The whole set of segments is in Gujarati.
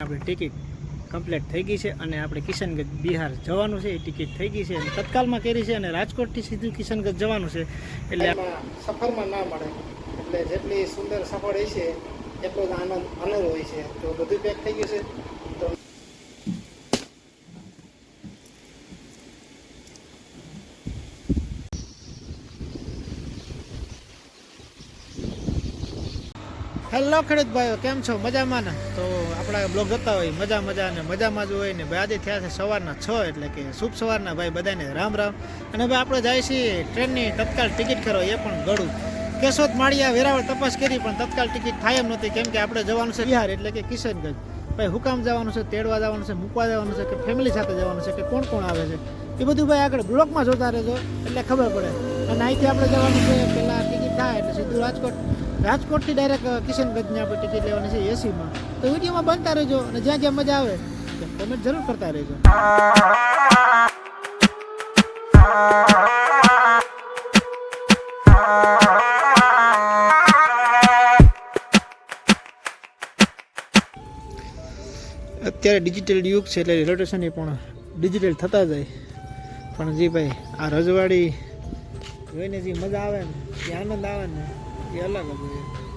આપણી ટિકિટ કમ્પ્લીટ થઈ ગઈ છે અને આપણે કિશનગંજ બિહાર જવાનું છે. એ ટિકિટ થઈ ગઈ છે અને તત્કાલમાં કરી છે અને રાજકોટથી સીધું કિશનગંજ જવાનું છે. એટલે સફરમાં ના મળે. એટલે જેટલી સુંદર સફર હોય છે એટલો જ આનંદ આનંદ હોય છે. તો બધું પેક થઈ ગયું છે. હેલો ખેડૂત ભાઈઓ, કેમ છો? મજામાં ને? તો આપણા બ્લોગ જોતા હોય, મજા મજા ને મજામાં જ હોય ને ભાઈ આજે થયા છે સવારના છ એટલે કે શુભ સવારના ભાઈ બધાને રામ રામ. અને ભાઈ આપણે જાય છીએ ટ્રેનની તત્કાલ ટિકિટ કરો એ પણ ગળું. કેશોદ માળિયા વેરાવળ તપાસ કરી, પણ તત્કાલ ટિકિટ થાય એમ નથી, કેમ કે આપણે જવાનું છે બિહાર એટલે કે કિશનગંજ. ભાઈ હુકામ જવાનું છે, તેડવા જવાનું છે, મૂકવા જવાનું છે, કે ફેમિલી સાથે જવાનું છે, કે કોણ કોણ આવે છે? એ બધું ભાઈ આગળ બ્લોકમાં જોતા રહેજો, એટલે ખબર પડે. અને અહીંથી આપણે જવાનું છે પહેલાં ટિકિટ થાય એટલે સીધું રાજકોટ. રાજકોટથી ડાયરેક્ટ કિશનગંજની આપણે ટિકિટ લેવાની છે એસીમાં તો વિડીયોમાં બનતા રહેજો અને જ્યાં જ્યાં મજા આવે, ત્યાં જરૂર કરતા રહેજો. અત્યારે ડિજિટલ યુગ છે એટલે રોટેશન એ પણ ડિજિટલ થતા જાય. પણ જી ભાઈ, આ રજવાડી જોઈને જે મજા આવે ને, જે આનંદ આવે ને અલગ હતું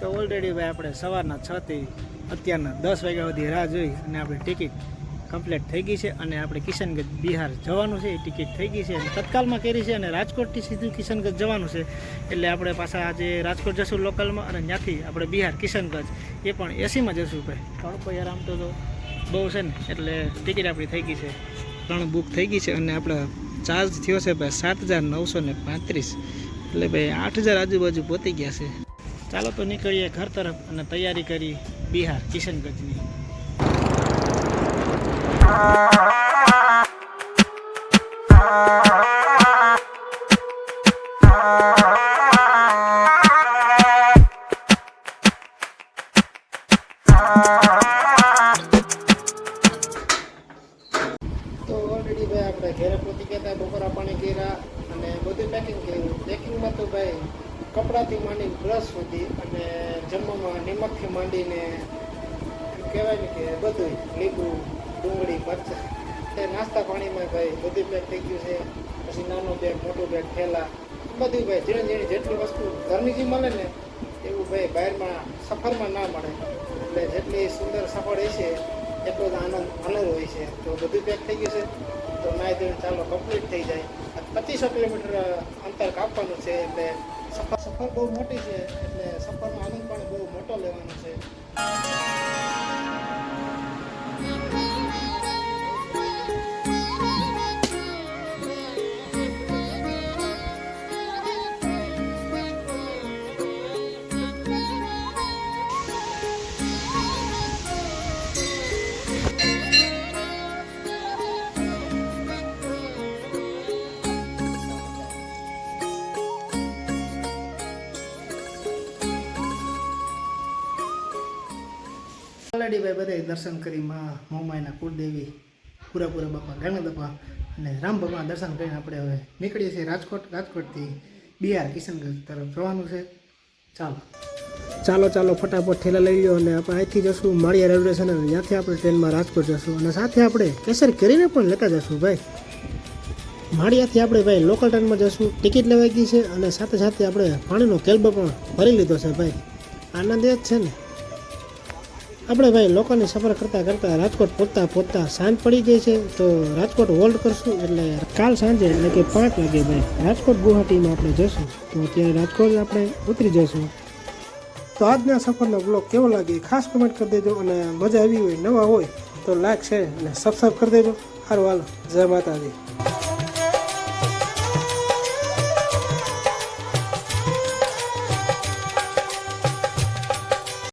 તો ઓલરેડી ભાઈ આપણે સવારના છ થી અત્યારના દસ વાગ્યા સુધી રાહ જોઈ અને આપણી ટિકિટ કમ્પ્લીટ થઈ ગઈ છે અને આપણે કિશનગંજ બિહાર જવાનું છે, એ ટિકિટ થઈ ગઈ છે. અને તત્કાલમાં કરી છે અને રાજકોટથી સીધું કિશનગંજ જવાનું છે. એટલે આપણે પાછા આજે રાજકોટ જશું લોકલમાં અને ત્યાંથી આપણે બિહાર કિશનગંજ. એ પણ એસીમાં જશું ભાઈ. તડકો યાર આમ તો બહુ છે ને, એટલે ટિકિટ આપણી થઈ ગઈ છે. ત્રણ બુક થઈ ગઈ છે અને આપણે ચાર્જ થયો છે ભાઈ સાત હજાર નવસો ને પાંત્રીસ. એટલે ભાઈ આઠ હજાર આજુબાજુ પહોંચી ગયા છે. ચાલો તો નીકળીએ ઘર તરફ અને તૈયારી કરી બિહાર કિશનગંજની. કપડાથી માંડીને બ્રશ સુધી અને જમવામાં નિમકથી માંડીને કહેવાય ને કે બધું લીંબુ ડુંગળી, મરચા. તે નાસ્તા પાણીમાં ભાઈ, બધું પેક થઈ ગયું છે. પછી નાનો બેગ મોટો બેગ થેલા. બધું ભાઈ ઝીણી ઝીણી જેટલી વસ્તુ ઘરની જે મળે ને, એવું ભાઈ બહારમાં સફરમાં ના મળે. એટલે જેટલી સુંદર સફર હોય છે એટલો જ આનંદ આનંદ હોય છે. તો બધું પેક થઈ ગયું છે. તો નાય ધોઈને ચાલો કમ્પ્લીટ થઈ જાય. પચીસો કિલોમીટર અંતર કાપવાનું છે, એટલે સફર સફર બહુ મોટી છે, એટલે સફરનો આનંદ પણ બહુ મોટો લેવાનો છે. ઓલરેડી ભાઈ બધાએ દર્શન કરી માં મોમાયના કુળદેવી, પૂરાપુરા પૂરા બાપા ઘણા બાપા અને રામ બાપા દર્શન કરીને આપણે હવે નીકળીએ છીએ રાજકોટ, રાજકોટથી બિહાર, કિશનગંજ તરફ જવાનું છે. ચાલો. ચાલો ચાલો, ફટાફટ ઠેલા લઈ લો અને આપણે અહીંથી જશું માળિયા રેલવે સ્ટેશન અને ત્યાંથી આપણે ટ્રેનમાં રાજકોટ જશું અને સાથે આપણે કેસર કરીને પણ લેતા જશું ભાઈ. માળિયાથી આપણે ભાઈ લોકલ ટ્રેનમાં જશું ટિકિટ લેવાઈ ગઈ છે અને સાથે સાથે આપણે પાણીનો કેલ્બો પણ ભરી લીધો છે ભાઈ. આનંદ એ જ છે ને. આપણે ભાઈ લોકોની સફર કરતાં કરતાં રાજકોટ પહોંચતા પહોંચતા સાંજ પડી ગઈ છે તો રાજકોટ હોલ્ડ કરશું એટલે કાલ સાંજે એટલે કે પાંચ વાગે ભાઈ રાજકોટ ગુવાહાટીમાં આપણે જશું તો ત્યાં રાજકોટ આપણે ઉતરી જશું તો આજના સફરનો બ્લોગ કેવો લાગે ખાસ કમેન્ટ કરી દેજો અને મજા આવી હોય નવા હોય તો લાઈક શેર અને સબસ્ક્રાઈબ કરી દેજો. સારું હાલો. જય માતાજી.